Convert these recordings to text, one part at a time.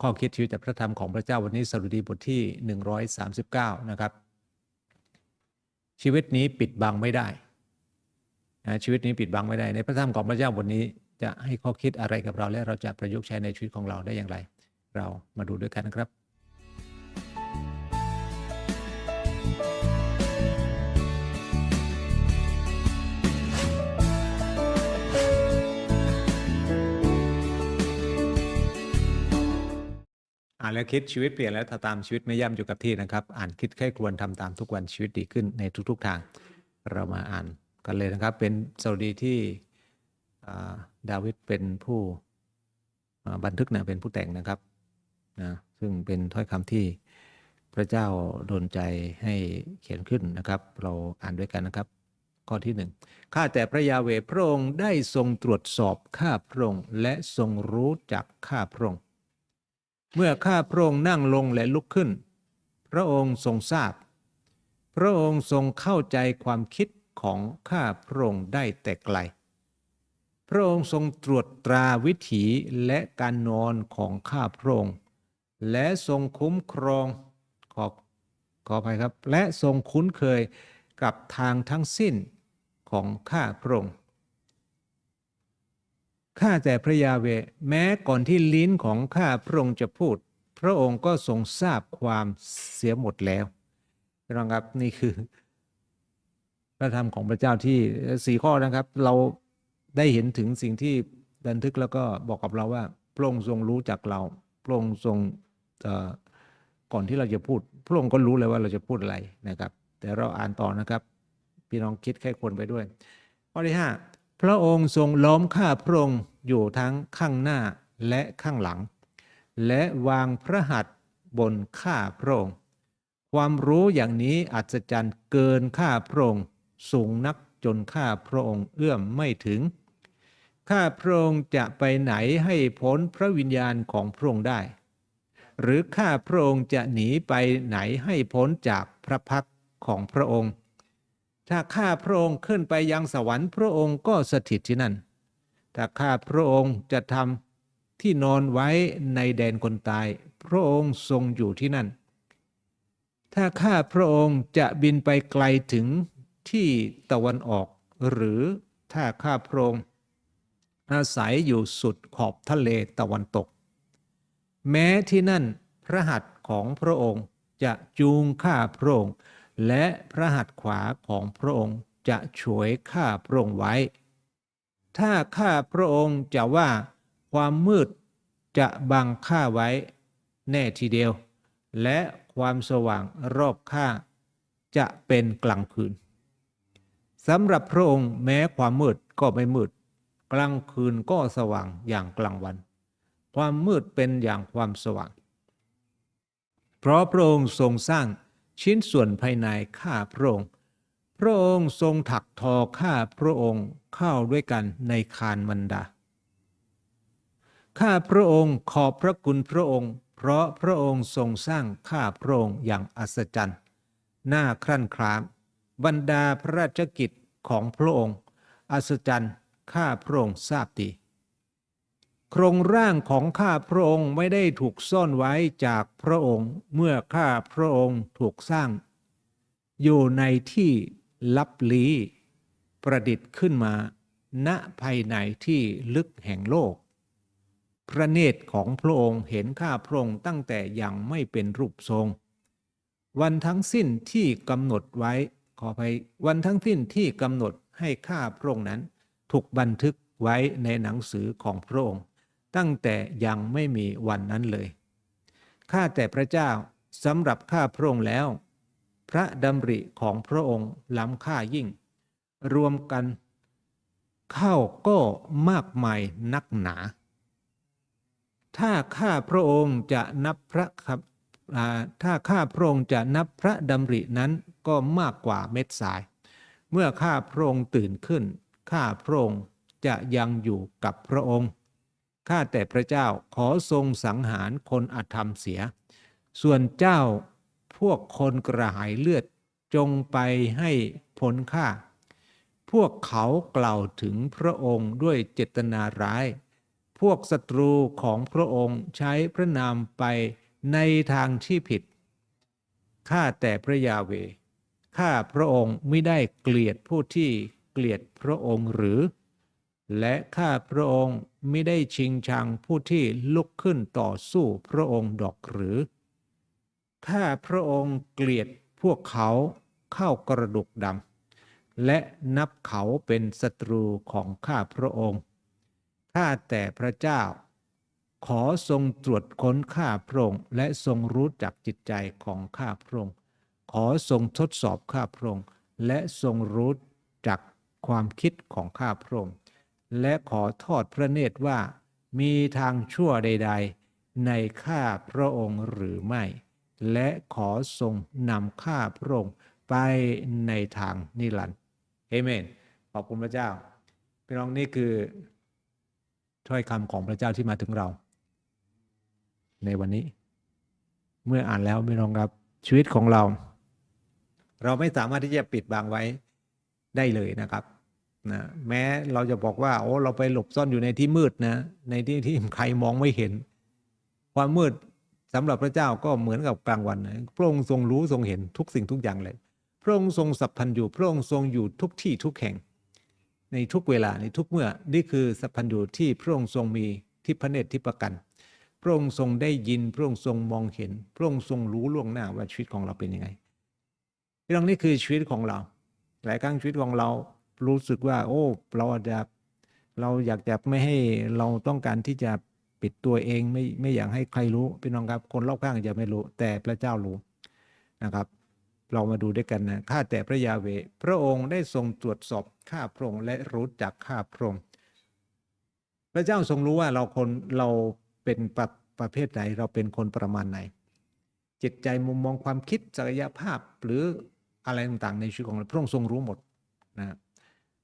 ข้อคิดชีวิตจากพระธรรมของพระเจ้าวันนี้สรุดีบทที่ 139 นะครับ ชีวิตนี้ปิดบังไม่ได้นะชีวิตนี้ปิดบังไม่ได้ ในพระธรรมของพระเจ้าวันนี้ จะให้ข้อคิดอะไรกับเราและเราจะประยุกต์ใช้ในชีวิตของเราได้อย่างไร เรามาดูด้วยกันนะครับานแล้วคิดชีวิตเปลี่ยนแล้วถ้าตามชีวิตไม่ย่ำอยู่กับที่นะครับ อ่านคิดแค่ควรทำตามทุกวันชีวิตดีขึ้นในทุก ๆ ทาง เรามาอ่านกันเลยนะครับ เป็นสดุดีที่ดาวิดเป็นผู้บันทึกนะเป็นผู้แต่งนะครับนะซึ่งเป็นถ้อยคำที่พระเจ้าโดนใจให้เขียนขึ้นนะครับ เราอ่านด้วยกันนะครับ ข้อที่หนึ่งข้าแต่พระยาเวพระองค์ได้ทรงตรวจสอบข้าพระองค์และทรงรู้จักข้าพระองค์ เมื่อข้าพระองค์นั่งลงและลุกขึ้น พระองค์ทรงทราบ พระองค์ทรงเข้าใจความคิดของข้าพระองค์ได้แต่ไกล พระองค์ทรงตรวจตราวิถีและการนอนของข้าพระองค์ และทรงคุ้มครองขอขออภัยครับ และทรงคุ้นเคยกับทางทั้งสิ้นของข้าพระองค์ ข้าแต่พระยาเวแม้ก่อนที่ลิ้นของข้าพระองค์จะพูด พระองค์ก็ทรงทราบความเสียหมดแล้วน้องครับนี่คือ พระธรรมของพระเจ้าที่สี่ข้อนะครับ เราได้เห็นถึงสิ่งที่บันทึกแล้วก็บอกกับเราว่าพระองค์ทรงรู้จักเราพระองค์ทรงก่อนที่เราจะพูด พระองค์ก็รู้เลยว่าเราจะพูดอะไรนะครับ แต่เราอ่านต่อนะครับ พี่น้องคิดแค่คนไปด้วยข้อที่ห้า พระองค์ทรงล้อมข้าพระองค์อยู่ทั้งข้างหน้าและข้างหลัง และวางพระหัตถ์บนข้าพระองค์ ความรู้อย่างนี้อัศจรรย์เกินข้าพระองค์สูงนักจนข้าพระองค์เอื้อมไม่ถึง ข้าพระองค์จะไปไหนให้พ้นพระวิญญาณของพระองค์ได้ หรือข้าพระองค์จะหนีไปไหนให้พ้นจากพระพักของพระองค์ ถ้าข้าพระองค์ขึ้นไปยังสวรรค์พระองค์ก็สถิตที่นั่น ถ้าข้าพระองค์จะทำที่นอนไว้ในแดนคนตาย พระองค์ทรงอยู่ที่นั่น ถ้าข้าพระองค์จะบินไปไกลถึงที่ตะวันออก หรือถ้าข้าพระองค์อาศัยอยู่สุดขอบทะเลตะวันตก แม้ที่นั่นพระหัตถ์ของพระองค์จะจูงข้าพระองค์ และพระหัตถ์ขวาของพระองค์จะช่วยข้าพระองค์ไว้ ถ้าข้าพระองค์จะว่าความมืดจะบังข้าไว้ แน่ทีเดียว และความสว่างรอบข้าจะเป็นกลางคืนสำหรับพระองค์แม้ความมืดก็ไม่มืด กลางคืนก็สว่างอย่างกลางวัน ความมืดเป็นอย่างความสว่าง เพราะพระองค์ทรงสร้าง ชิ้นส่วนภายในข้าพระองค์ พระองค์ทรงถักทอข้าพระองค์เข้าด้วยกันในคานมันดา ข้าพระองค์ขอบพระคุณพระองค์ เพราะพระองค์ทรงสร้างข้าพระองค์อย่างอัศจรรย์น่าครั่นครามบรรดาพระราชกิจของพระองค์ อัศจรรย์ข้าพระองค์ทราบดี โครงร่างของข้าพระองค์ไม่ได้ถูกซ่อนไว้จากพระองค์ เมื่อข้าพระองค์ถูกสร้าง อยู่ในที่ลับลี้ประดิษฐ์ขึ้นมา ณภายในที่ลึกแห่งโลก พระเนตรของพระองค์เห็นข้าพระองค์ตั้งแต่ยังไม่เป็นรูปทรง วันทั้งสิ้นที่กำหนดไว้ขออภัยวันทั้งสิ้นที่กำหนดให้ข้าพระองค์นั้น ถูกบันทึกไว้ในหนังสือของพระองค์ ตั้งแต่ยังไม่มีวันนั้นเลย ข้าแต่พระเจ้าสำหรับข้าพระองค์แล้ว พระดำริของพระองค์ล้ำค่ายิ่ง รวมกันเข้าก็มากมายนักหนา ถ้าข้าพระองค์จะนับพระครับถ้าข้าพระองค์จะนับพระดำรินั้นก็มากกว่าเม็ดทราย เมื่อข้าพระองค์ตื่นขึ้น ข้าพระองค์จะยังอยู่กับพระองค์ ข้าแต่พระเจ้าขอทรงสังหารคนอธรรมเสีย ส่วนเจ้าพวกคนกระหายเลือดจงไปให้พ้นค่าพวกเขากล่าวถึงพระองค์ด้วยเจตนาร้าย พวกศัตรูของพระองค์ใช้พระนามไปในทางที่ผิด ข้าแต่พระยาเว ข้าพระองค์ไม่ได้เกลียดผู้ที่เกลียดพระองค์หรือ และข้าพระองค์ไม่ได้ชิงชังผู้ที่ลุกขึ้นต่อสู้พระองค์ดอกหรือ ข้าพระองค์เกลียดพวกเขาเข้ากระดูกดำและนับเขาเป็นศัตรูของข้าพระองค์ ข้าแต่พระเจ้า ขอทรงตรวจค้นข้าพระองค์และทรงรู้จักจิตใจของข้าพระองค์ ขอทรงทดสอบข้าพระองค์และทรงรู้จักความคิดของข้าพระองค์ และขอทอดพระเนตรว่า มีทางชั่วใด ๆ ในข้าพระองค์หรือไม่ และขอทรงนำข้าพระองค์ไปในทางนิรันดร์เอเมน ขอบคุณพระเจ้าพี่น้องนี่คือถ้อยคำของพระเจ้าที่มาถึงเรา ในวันนี้ เมื่ออ่านแล้วพี่น้องครับชีวิตของเรา เราไม่สามารถที่จะปิดบังไว้ได้เลยนะครับ นะแม้เราจะบอกว่า โอ้เราไปหลบซ่อนอยู่ในที่มืดนะ ในที่ที่ใครมองไม่เห็น ความมืดสำหรับพระเจ้าก็เหมือนกับกลางวันนะพระองค์ทรงรู้ทรงเห็นทุกสิ่งทุกอย่างเลย พระองค์ทรงสัพพันธ์อยู่พระองค์ทรงอยู่ทุกที่ทุกแห่ง ในทุกเวลาในทุกเมื่อนี่คือสัพพันธ์อยู่ที่พระองค์ทรงมีที่พระเนตรที่ประกัน พระองค์ทรงได้ยินพระองค์ทรงมองเห็น พระองค์ทรงรู้ล่วงหน้าว่าชีวิตของเราเป็นยังไงพี่องนี่คือชีวิตของเรา หลายครั้งชีวิตของเรา รู้สึกว่า โอ้ เราอาจจะเราอยากจะไม่ให้เราต้องการที่จะปิดตัวเองไม่ไม่อยากให้ใครรู้พี่น้องครับ คนรอบข้างจะไม่รู้ แต่พระเจ้ารู้นะครับ เรามาดูด้วยกันนะข้าแต่พระยาเวพระองค์ได้ทรงตรวจสอบข้าพระองค์และรู้จักข้าพระองค์พระเจ้าทรงรู้ว่าเราคนเราเป็นประประเภทไหน เราเป็นคนประมาณไหน จิตใจมุมมองความคิดศักยภาพหรืออะไรต่างๆในชีวิตของเราพระองค์ทรงรู้หมดนะ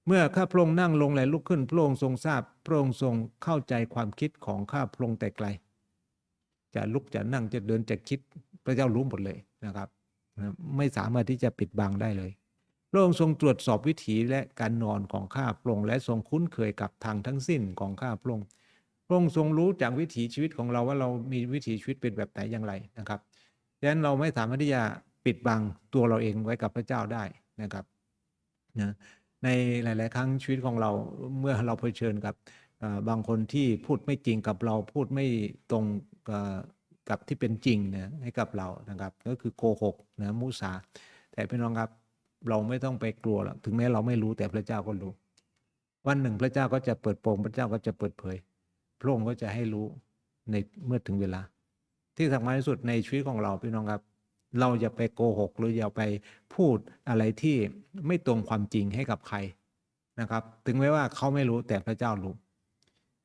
เมื่อข้าพระองค์นั่งลงและลุกขึ้นพระองค์ทรงทราบพระองค์ทรงเข้าใจความคิดของข้าพระองค์แต่ไกล จะลุกจะนั่งจะเดินจะคิดพระเจ้ารู้หมดเลยนะครับ ไม่สามารถที่จะปิดบังได้เลย พระองค์ทรงตรวจสอบวิถีและการนอนของข้าพระองค์และทรงคุ้นเคยกับทางทั้งสิ้นของข้าพระองค์พระองค์ทรงรู้จากวิถีชีวิตของเราว่าเรามีวิถีชีวิตเป็นแบบไหนอย่างไรนะครับดังนั้นเราไม่สามารถที่จะปิดบังตัวเราเองไว้กับพระเจ้าได้นะครับนะ ในหลาย ๆ ครั้งชีวิตของเราเมื่อเราเผชิญกับบางคนที่พูดไม่จริงกับเราพูดไม่ตรงกับที่เป็นจริงนะให้กับเรานะครับ ก็คือโกหกนะมุสา แต่พี่น้องครับเราไม่ต้องไปกลัวหรอกถึงแม้เราไม่รู้แต่พระเจ้าก็รู้ วันหนึ่งพระเจ้าก็จะเปิดโปงพระเจ้าก็จะเปิดเผย พระองค์ก็จะให้รู้ในเมื่อถึงเวลา ที่สำคัญที่สุดในชีวิตของเราพี่น้องครับ เราอย่าไปโกหก หรืออย่าไปพูดอะไรที่ไม่ตรงความจริงให้กับใครนะครับ ถึงแม้ว่าเขาไม่รู้แต่พระเจ้ารู้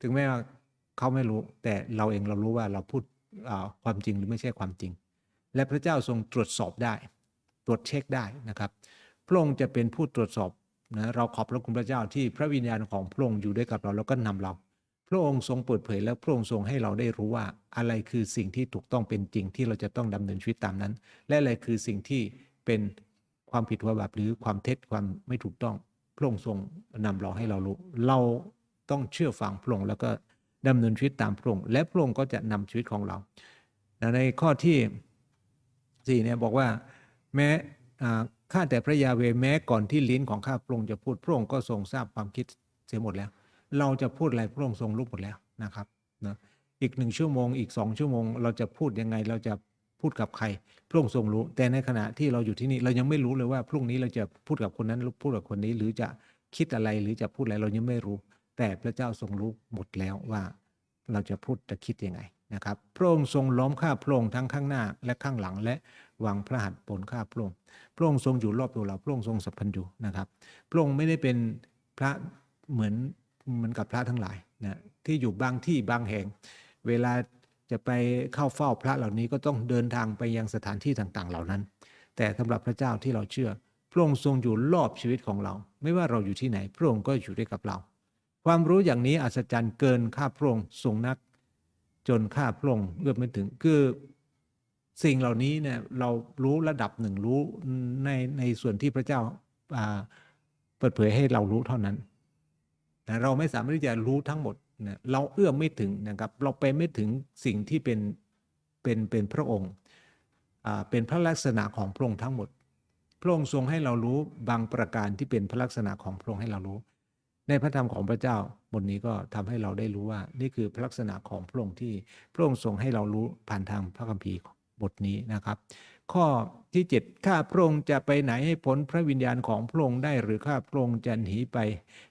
ถึงแม้ว่าเขาไม่รู้ แต่เราเองเรารู้ว่าเราพูดความจริงหรือไม่ใช่ความจริง และพระเจ้าทรงตรวจสอบได้ ตรวจเช็คได้นะครับ พระองค์จะเป็นผู้ตรวจสอบนะเราขอบพระคุณพระเจ้าที่พระวิญญาณของพระองค์อยู่ด้วยกับเราแล้วก็นำเรา ระองค์ทรงเปิดเผยและพระองค์ทรงให้เราได้รู้ว่าอะไรคือสิ่งที่ถูกต้องเป็นจริงที่เราจะต้องดำเนินชีวิตตามนั้น และอะไรคือสิ่งที่เป็นความผิดว่าบาปหรือความเท็จความไม่ถูกต้อง พระองค์ทรงนำเราให้เรารู้ เราต้องเชื่อฟังพระองค์แล้วก็ดำเนินชีวิตตามพระองค์และพระองค์ก็จะนำชีวิตของเรา ในข้อที่สี่เนี่ยบอกว่าแม้ข้าแต่พระยาเวแม้ก่อนที่ลิ้นของข้าพระองค์จะพูดพระองค์ก็ทรงทราบความคิดเสียหมดแล้ว เราจะพูดอะไรพระองค์ทรงรู้หมดแล้วนะครับนะอีกหนึ่งชั่วโมงอีกสองชั่วโมง เราจะพูดยังไงเราจะพูดกับใครพระองค์ทรงรู้ แต่ในขณะที่เราอยู่ที่นี่เรายังไม่รู้เลยว่าพรุ่งนี้เราจะพูดกับคนนั้นหรือพูดกับคนนี้ หรือจะคิดอะไรหรือจะพูดอะไรเรายังไม่รู้ แต่พระเจ้าทรงรู้หมดแล้วว่าเราจะพูดจะคิดยังไงนะครับพระองค์ทรงล้อมข้าพระองค์ทั้งข้างหน้าและข้างหลังและวางพระหัตถ์บนข้าพระองค์พระองค์ทรงอยู่รอบตัวเราพระองค์ทรงสัพพันธ์อยู่นะครับ พระองค์ไม่ได้เป็นพระเหมือน เหมือนกับพระทั้งหลายนะที่อยู่บางที่บางแห่ง เวลาจะไปเข้าเฝ้าพระเหล่านี้ก็ต้องเดินทางไปยังสถานที่ต่างๆ เหล่านั้น แต่สำหรับพระเจ้าที่เราเชื่อ พระองค์ทรงอยู่รอบชีวิตของเรา ไม่ว่าเราอยู่ที่ไหน พระองค์ก็อยู่ด้วยกับเรา ความรู้อย่างนี้อัศจรรย์เกินข้าพระองค์ทรงนัก จนข้าพระองค์เอื้อมไม่ถึงคือสิ่งเหล่านี้เนี่ยเรารู้ระดับหนึ่งรู้ในในส่วนที่พระเจ้าเปิดเผยให้เรารู้เท่านั้น เราไม่สามารถที่จะรู้ทั้งหมดนะเราเอื้อมไม่ถึงนะครับ เราไปไม่ถึงสิ่งที่เป็นเป็นเป็นพระองค์อ่าเป็นพระลักษณะของพระองค์ทั้งหมด พระองค์ทรงให้เรารู้บางประการที่เป็นพระลักษณะของพระองค์ให้เรารู้ ในพระธรรมของพระเจ้าบทนี้ก็ทำให้เราได้รู้ว่า นี่คือพระลักษณะของพระองค์ที่พระองค์ทรงให้เรารู้ผ่านทางพระคัมภีร์บทนี้นะครับ ข้อที่7ข้าพระองค์จะไปไหนให้พ้นพระวิญญาณของพระองค์ได้ หรือข้าพระองค์จะหนีไป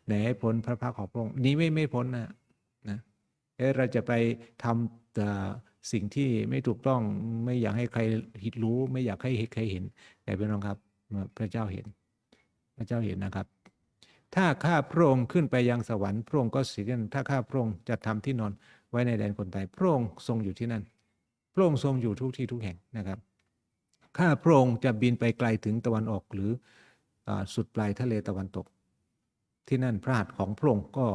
ไหนให้พ้นพระพักตร์ของพระองค์นี้ไม่ไม่พ้นนะนะเราจะไปทำสิ่งที่ไม่ถูกต้องไม่อยากให้ใครรู้ ไม่อยากให้ใครเห็น แต่เป็นรองครับพระเจ้าเห็น พระเจ้าเห็นนะครับ ถ้าข้าพระองค์ขึ้นไปยังสวรรค์พระองค์ก็สิกันถ้าข้าพระองค์จะทำที่นอนไว้ในแดนคนตายพระองค์ทรงอยู่ที่นั่นพระองค์ทรงอยู่ทุกที่ทุกแห่งนะครับ ข้าพระองค์จะบินไปไกลถึงตะวันออกหรืออสุดปลายทะเลตะวันตก ที่นั่นพระหัตถ์ของพระองค์ก็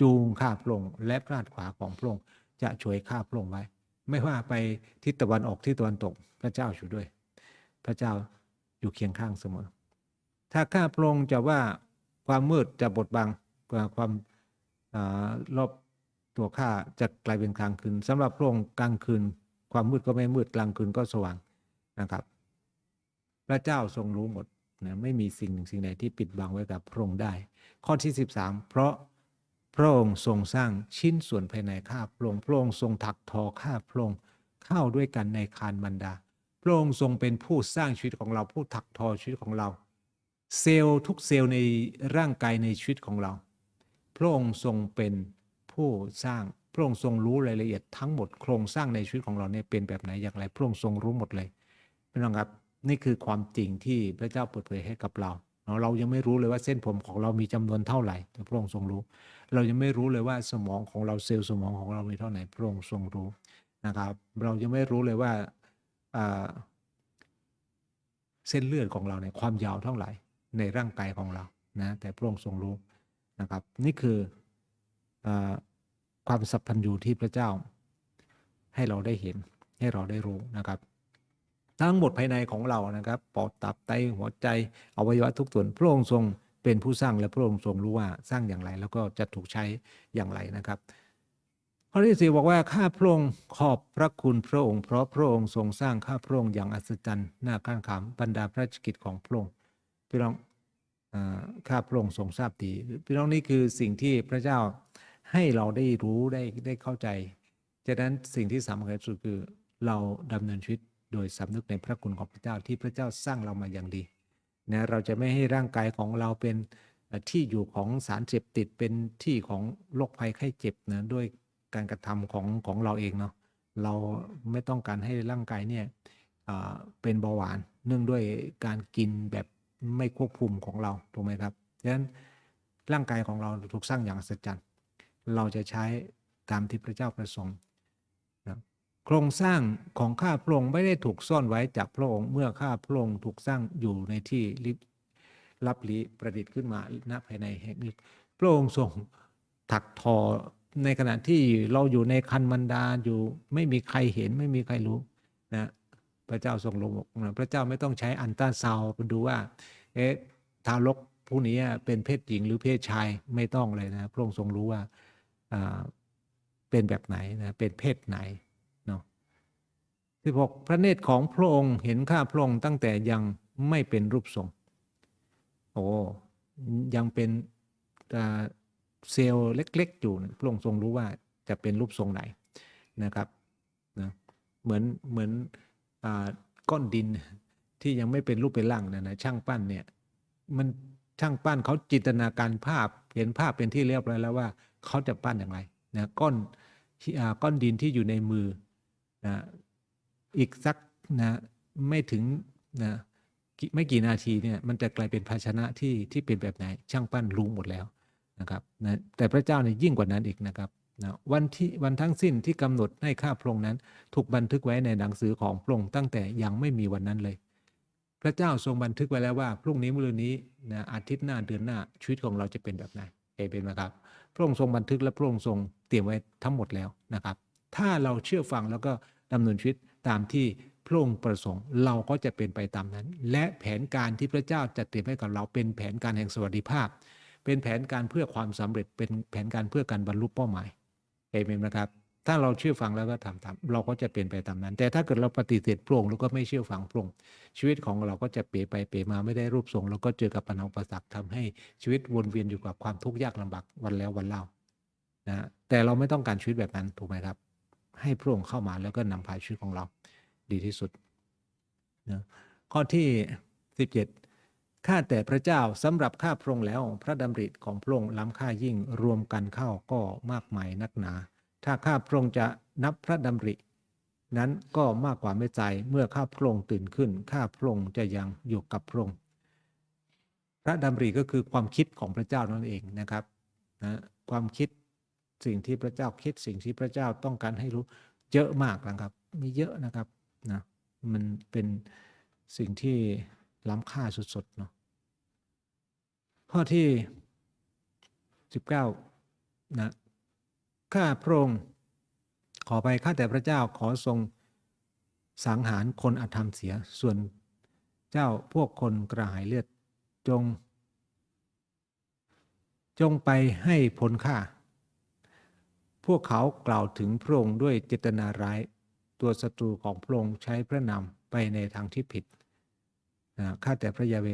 จูงข้าพระองค์และพระหัตถ์ขวาของพระองค์จะช่วยข้าพระองค์ไว้ ไม่ว่าไปทิศตะวันออกทิศตะวันตก พระเจ้าอยู่ด้วย พระเจ้าอยู่เคียงข้างเสมอ ถ้าข้าพระองค์จะว่าความมืดจะบดบังความอรอบตัวข้าจะกลายเป็นกลางคืนสำหรับพระองค์กลางคืน ความมืดก็ไม่มืดกลางคืนก็สว่าง นะครับ พระเจ้าทรงรู้หมดนะไม่มีสิ่งหนึ่งสิ่งใดที่ปิดบังไว้กับพระองค์ได้ ข้อที่ 13 เพราะพระองค์ทรงสร้างชิ้นส่วนภายในข้าพระองค์พระองค์ทรงถักทอข้าพระองค์เข้าด้วยกันในคานบรรดา พระองค์ทรงเป็นผู้สร้างชีวิตของเราผู้ถักทอชีวิตของเรา เซลล์ทุกเซลล์ในร่างกายในชีวิตของเรา พระองค์ทรงเป็นผู้สร้างพระองค์ทรงรู้รายละเอียดทั้งหมดโครงสร้างในชีวิตของเราเนี่ยเป็นแบบไหนอย่างไร พระองค์ทรงรู้หมดเลย พี่น้องครับนี่คือความจริงที่พระเจ้าเปิดเผยให้กับเราเนาะเรายังไม่รู้เลยว่าเส้นผมของเรามีจำนวนเท่าไหร่แต่พระองค์ทรงรู้ เรายังไม่รู้เลยว่าสมองของเราเซลล์สมองของเรามีเท่าไหร่พระองค์ทรงรู้นะครับ เรายังไม่รู้เลยว่าอ่าเส้นเลือดของเราเนี่ยความยาวเท่าไหร่ในร่างกายของเรานะแต่พระองค์ทรงรู้นะครับ นี่คืออความสัพพัญญูที่พระเจ้าให้เราได้เห็นให้เราได้รู้นะครับ ทั้งหมดภายในของเรานะครับปอดตับไตหัวใจอวัยวะทุกส่วนพระองค์ทรงเป็นผู้สร้างและพระองค์ทรงรู้ว่าสร้างอย่างไร แล้วก็จะถูกใช้อย่างไรนะครับ ข้อที่สี่บอกว่าข้าพระองค์ขอบพระคุณพระองค์เพราะพระองค์ทรงสร้างข้าพระองค์อย่างอัศจรรย์น่าข้างขามบรรดาพระราชกิจของพระองค์พี่น้องข้าพระองค์ทรงทราบดีพี่น้องนี่คือสิ่งที่พระเจ้าให้เราได้รู้ได้ได้เข้าใจฉะนั้นสิ่งที่สำคัญที่สุดคือเราดำเนินชีวิต โดยสำนึกในพระคุณของพระเจ้าที่พระเจ้าสร้างเรามาอย่างดีนะเราจะไม่ให้ร่างกายของเราเป็นที่อยู่ของสารเสพติดเป็นที่ของโรคภัยไข้เจ็บนะด้วยการกระทำของของเราเองเนาะเราไม่ต้องการให้ร่างกายเนี่ยเป็นเบาหวาน เนื่องด้วยการกินแบบไม่ควบคุมของเราถูกไหมครับดังนั้นร่างกายของเราถูกสร้างอย่างอัศจรรย์ เราจะใช้ตามที่พระเจ้าประสงค์ ครงสร้างของข้าพระองค์ไม่ได้ถูกซ่อนไว้จากพระองค์ เมื่อข้าพระองค์ถูกสร้างอยู่ในที่ลิบลับลีประดิษฐ์ขึ้นมาณภายในแห่งนี้พระองค์ทรงถักทอในขณะที่เราอยู่ในคันมันดาอยู่ไม่มีใครเห็นไม่มีใครรู้นะพระเจ้าทรงลงนะพระเจ้าไม่ต้องใช้อันต้าซาวดูว่าเอ๊ะทารกผู้นี้เป็นเพศหญิงหรือเพศชายไม่ต้องเลยนะ พระองค์ทรงรู้ว่าเป็นแบบไหนนะเป็นเพศไหน 16. พระเนตรของพระองค์เห็นข้าพระองค์ตั้งแต่ยังไม่เป็นรูปทรง โอ้ยังเป็นเซลล์เล็ก ๆ อยู่พระองค์ทรงรู้ว่าจะเป็นรูปทรงไหนนะครับนะเหมือนเหมือนอก้อนดินที่ยังไม่เป็นรูปเป็นร่างนะนะช่างปั้นเนี่ยมันช่างปั้นเขาจินตนาการภาพเห็นภาพเป็นที่เรียบร้อยแล้วว่าเขาจะปั้นอย่างไรนะก้อนก้อนดินที่อยู่ในมือนะ อีกสักนะไม่ถึงนะไม่กี่นาทีเนี่ยมันจะกลายเป็นภาชนะที่ที่เป็นแบบไหน ช่างปั้นรู้หมดแล้วนะครับนะแต่พระเจ้าเนี่ยยิ่งกว่านั้นอีกนะครับนะวันที่วันทั้งสิ้นที่กำหนดให้ข้าพระองค์นั้น ถูกบันทึกไว้ในหนังสือของพระองค์ตั้งแต่ยังไม่มีวันนั้นเลย พระเจ้าทรงบันทึกไว้แล้วว่าพรุ่งนี้มื้อนี้นะอาทิตย์หน้าเดือนหน้าชีวิตของเราจะเป็นแบบไหนเอเป็นไหมครับ พระองค์ทรงบันทึกและพระองค์ทรงเตรียมไว้ทั้งหมดแล้วนะครับ ถ้าเราเชื่อฟังแล้วก็ดำเนินชีวิต ตามที่พระองค์ประสงค์ เราก็จะเป็นไปตามนั้น และแผนการที่พระเจ้าจะเตรียมให้กับเราเป็นแผนการแห่งสวัสดิภาพ เป็นแผนการเพื่อความสำเร็จเป็นแผนการเพื่อการบรรลุเป้าหมายเอเมนนะครับ ถ้าเราเชื่อฟังแล้วก็ทำตามเราก็จะเป็นไปตามนั้น แต่ถ้าเกิดเราปฏิเสธพระองค์แล้วก็ไม่เชื่อฟังพระองค์ชีวิตของเราก็จะเปไปเปมาไม่ได้รูปทรงแล้วก็เจอกับปัญหาอุปสรรคทำให้ชีวิตวนเวียนอยู่กับความทุกข์ยากลำบากวันแล้ววันเล่านะแต่เราไม่ต้องการชีวิตแบบนั้นถูกไหมครับ ให้พระองค์เข้ามาแล้วก็นำพาชีวิตของเราดีที่สุดนะข้อที่ 17 ข้าแต่พระเจ้าสำหรับข้าพระองค์แล้ว พระดำริของพระองค์ล้ำค่ายิ่งรวมกันเข้าก็มากมายนักหนา ถ้าข้าพระองค์จะนับพระดำริ นั้นก็มากกว่าไม่ใจเมื่อข้าพระองค์ตื่นขึ้น ข้าพระองค์จะยังอยู่กับพระองค์พระดำริก็คือความคิดของพระเจ้านั่นเองนะครับนะความคิด สิ่งที่พระเจ้าคิดสิ่งที่พระเจ้าต้องการให้รู้เยอะมากนะครับ มีเยอะนะครับนะมันเป็นสิ่งที่ล้ำค่าสุดๆเนาะข้อที่ 19นะข้าพระองค์ขอไปข้าแต่พระเจ้าขอทรงสังหารคนอาธรรมเสีย ส่วนเจ้าพวกคนกระหายเลือดจง จงไปให้ผลค่า พวกเขากล่าวถึงพระองค์ด้วยเจตนาร้าย ตัวศัตรูของพระองค์ใช้พระนามไปในทางที่ผิดนะข้าแต่พระยาเว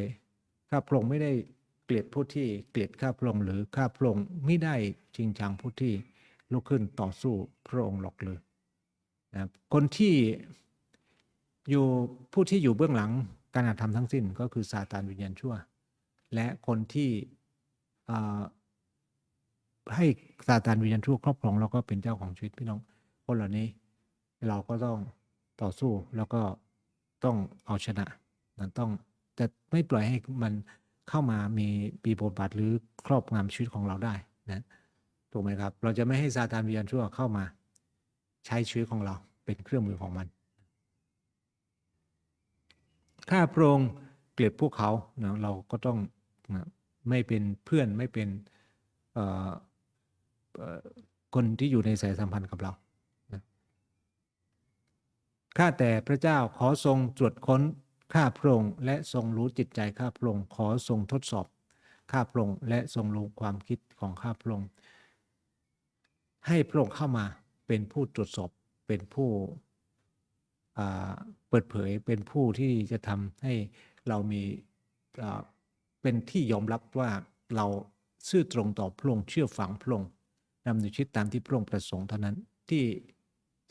ข้าพระองค์ไม่ได้เกลียดผู้ที่เกลียดข้าพระองค์หรือข้าพระองค์ไม่ได้จริงจังผู้ที่ลุกขึ้นต่อสู้พระองค์หรอกเลยนะคนที่อยู่ผู้ที่อยู่เบื้องหลังการกระทำทั้งสิ้นก็คือซาตานวิญญาณชั่ว และคนที่ ให้ซาตานวิญญาณชั่วครอบครองแล้วก็เป็นเจ้าของชีวิตพี่น้องคนเหล่านี้เราก็ต้องต่อสู้แล้วก็ต้องเอาชนะนั้นต้องจะไม่ปล่อยให้มันเข้ามามีปีบทบาทหรือครอบงำชีวิตของเราได้นะถูกไหมครับ เราจะไม่ให้ซาตานวิญญาณชั่วเข้ามา ใช้ชีวิตของเราเป็นเครื่องมือของมันข้าพระองค์เกลียดพวกเขานะเราก็ต้องนะไม่เป็นเพื่อนไม่เป็น คนที่อยู่ในสายสัมพันธ์กับเราข้าแต่พระเจ้าขอทรงตรวจค้นข้าพระองค์และทรงรู้จิตใจข้าพระองค์ขอทรงทดสอบข้าพระองค์และทรงรู้ความคิดของข้าพระองค์ให้พระองค์เข้ามาเป็นผู้ตรวจสอบเป็นผู้เปิดเผยเป็นผู้ที่จะทำให้เรามีเป็นที่ยอมรับว่าเราซื่อตรงต่อพระองค์เชื่อฝังพระองค์ ดำเนินชีวิตตามที่พระองค์ประสงค์เท่านั้นที่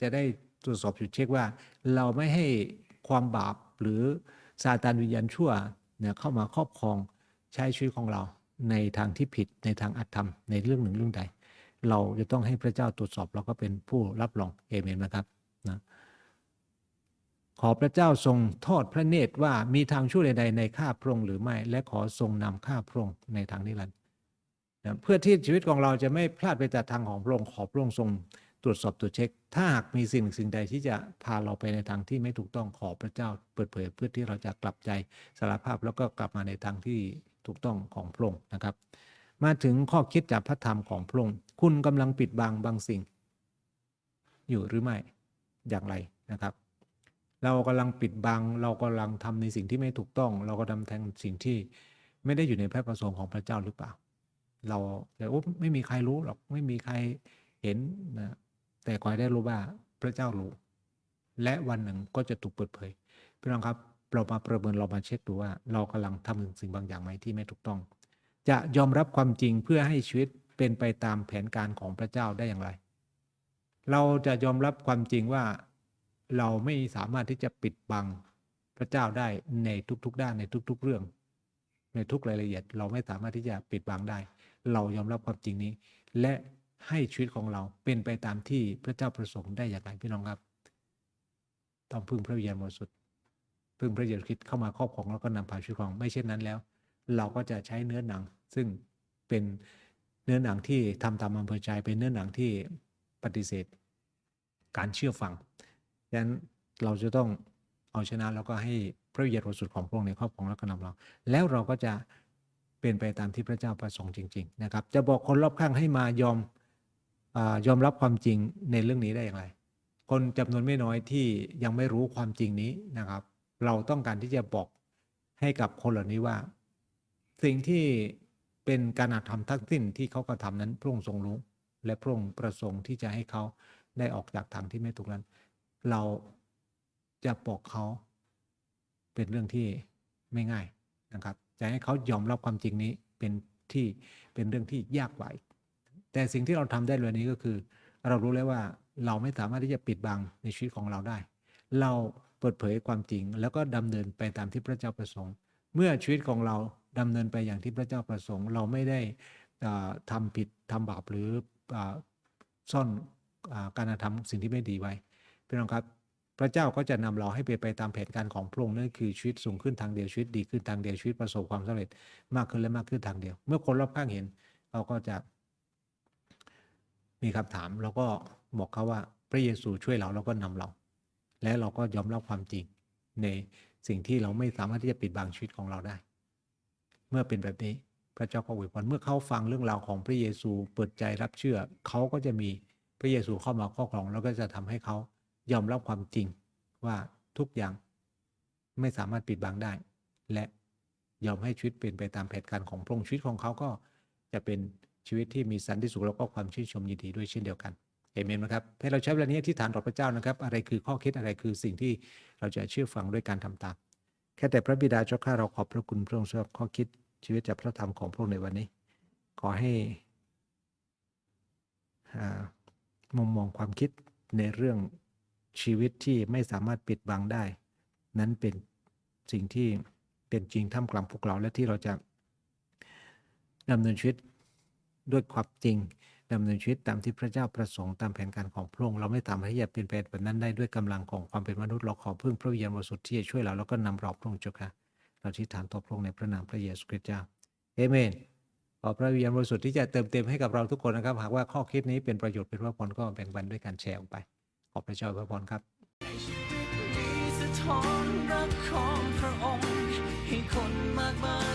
จะได้ตรวจสอบจุดเช็คว่า เราไม่ให้ความบาปหรือซาตานวิญญาณชั่วเนี่ยเข้ามาครอบครองใช้ชีวิตของเรา ในทางที่ผิดในทางอาธรรมในเรื่องหนึ่งเรื่องใด เราจะต้องให้พระเจ้าตรวจสอบเราก็เป็นผู้รับรองเอเมนนะครับนะขอพระเจ้าทรงทอดพระเนตรว่ามีทางชั่วใดในข้าพระองค์หรือไม่ และขอทรงนำข้าพระองค์ในทางนิรันดร์ นะเพื่อที่ชีวิตของเราจะไม่พลาดไปจากทางของพระองค์ขอพระองค์ทรงตรวจสอบตรวจเช็ค ถ้าหากมีสิ่งสิ่งใดที่จะพาเราไปในทางที่ไม่ถูกต้องขอพระเจ้า เปิดเผยเพื่อที่เราจะกลับใจสารภาพแล้วก็กลับมาในทางที่ถูกต้องของพระองค์นะครับ มาถึงข้อคิดจากพระธรรมของพระองค์คุณกำลังปิดบังบางสิ่ง อยู่หรือไม่อย่างไรนะครับ เรากำลังปิดบัง เรากำลังทำในสิ่งที่ไม่ถูกต้อง เราก็ทำแทนสิ่งที่ไม่ได้อยู่ในพระประสงค์ของพระเจ้าหรือเปล่า เราแต่ว่าไม่มีใครรู้หรอกไม่มีใครเห็นนะแต่ขอให้ได้รู้ว่าพระเจ้ารู้ และวันหนึ่งก็จะถูกเปิดเผยพี่น้องครับเรามาประเมินเรามาเช็คดูว่า เรากำลังทำสิ่งบางอย่างไหมที่ไม่ถูกต้อง จะยอมรับความจริงเพื่อให้ชีวิตเป็นไปตามแผนการของพระเจ้าได้อย่างไร เราจะยอมรับความจริงว่าเราไม่สามารถที่จะปิดบังพระเจ้าได้ในทุกๆ ด้านในทุก ๆ เรื่อง ในทุกรายละเอียด เราไม่สามารถที่จะปิดบังได้ เรายอมรับความจริงนี้ และให้ชีวิตของเราเป็นไปตามที่พระเจ้าประสงค์ได้อย่างไรพี่น้องครับ ต้องพึ่งพระวิญญาณบริสุทธิ์พึ่งพระเยซูคริสต์เข้ามาครอบครองแล้วก็นำพาชีวิตของเราไม่เช่นนั้นแล้ว เราก็จะใช้เนื้อหนัง ซึ่งเป็นเนื้อหนังที่ทำตามอำเภอใจเป็นเนื้อหนังที่ปฏิเสธ การเชื่อฟังดังนั้นเราจะต้องเอาชนะแล้วก็ให้พระวิญญาณบริสุทธิ์ของพระองค์ในครอบครองและก็นำเรา แล้วเราก็จะ เป็นไปตามที่พระเจ้าประสงค์จริง ๆ นะครับ จะบอกคนรอบข้างให้มายอมอยอมรับความจริงในเรื่องนี้ได้อย่างไร คนจำนวนไม่น้อยที่ยังไม่รู้ความจริงนี้นะครับ เราต้องการที่จะบอกให้กับคนเหล่านี้ว่า สิ่งที่เป็นการกระทำทั้งสิ้นที่เขากระทำนั้นพระองค์ทรงรู้ และพระองค์ประสงค์ที่จะให้เขาได้ออกจากทางที่ไม่ถูกนั้น เราจะบอกเขาเป็นเรื่องที่ไม่ง่ายนะครับ จะให้เขายอมรับความจริงนี้เป็นที่เป็นเรื่องที่ยากกว่าแต่สิ่งที่เราทำได้เลยนี้ก็คือ เรารู้แล้วว่าเราไม่สามารถที่จะปิดบังในชีวิตของเราได้ เราเปิดเผยความจริง แล้วก็ดำเนินไปตามที่พระเจ้าประสงค์ เมื่อชีวิตของเราดำเนินไปอย่างที่พระเจ้าประสงค์ เราไม่ได้ทำาผิดทำบาปหรืออซ่อนอการกระทำสิ่งที่ไม่ดีไว้พี่น้องครับ พระเจ้าก็จะนำเราให้ไปนไปตามแผนการของพระองค์นั่นคือชีวิตสูงขึ้นทางเดียวชีวิตดีขึ้นทางเดียวชีวิตประสบความสำเร็จมากขึ้นและมากขึ้นทางเดียว เมื่อคนรอบข้างเห็นเขาก็จะ มีคำถามแล้วก็บอกเขาว่าพระเยซูช่วยเราแล้วก็นำเรา และเราก็ยอมรับความจริงในสิ่งที่เราไม่สามารถที่จะปิดบังชีวิตของเราได้ เมื่อเป็นแบบนี้พระเจ้าก็อวยพรเมื่อเขาฟังเรื่องราวของพระเยซูเปิดใจรับเชื่อ เขาก็จะมีพระเยซูเข้ามาครอบครอง แล้วก็จะทำให้เขา ยอมรับความจริงว่าทุกอย่างไม่สามารถปิดบังได้ และยอมให้ชีวิตเป็นไปตามแผนการของพระองค์ชีวิตของเขาก็จะเป็นชีวิตที่มีสันติสุขแล้วก็ความชื่นชมยินดีด้วยเช่นเดียวกันเอเมนไหมครับให้เราใช้เวลานี้ที่ฐานต่อพระเจ้านะครับ อะไรคือข้อคิดอะไรคือสิ่งที่เราจะเชื่อฟังด้วยการทำตามแค่แต่พระบิดาเจ้าข้าเราขอบพระคุณพระองค์สำหรับข้อคิดชีวิตจากพระธรรมของพระองค์ในวันนี้ ขอให้มุมมองความคิดในเรื่อง ชีวิตที่ไม่สามารถปิดบังได้ นั้นเป็นสิ่งที่เป็นจริงท่ามกลางพวกเราและที่เราจะดำเนินชีวิตด้วยความจริงดำเนินชีวิตตามที่พระเจ้าประสงค์ตามแผนการของพระองค์เราไม่สามารถที่จะเปลี่ยนแปลแบบนั้นได้ด้วยกำลังของความเป็นมนุษย์เราขอพึ่งพระวิญญาณบริสุทธิ์ที่จะช่วยเราแล้วก็นำเราพระองค์เจ้าค่ะเราที่ฐานต่อพระองค์ในพระนามพระเยซูคริสต์เจ้าเอเมนขอพระวิญญาณบริสุทธิ์ที่จะเติมเต็มให้กับเราทุกคนนะครับ หากว่าข้อคิดนี้เป็นประโยชน์เป็นพระพรก็แบ่งปันด้วยการแชร์ออกไป ขอพระเจ้าอวยพระพรครับให้ชีวิตนี้สะท้อนรักของพระองค์ให้คนมากมาย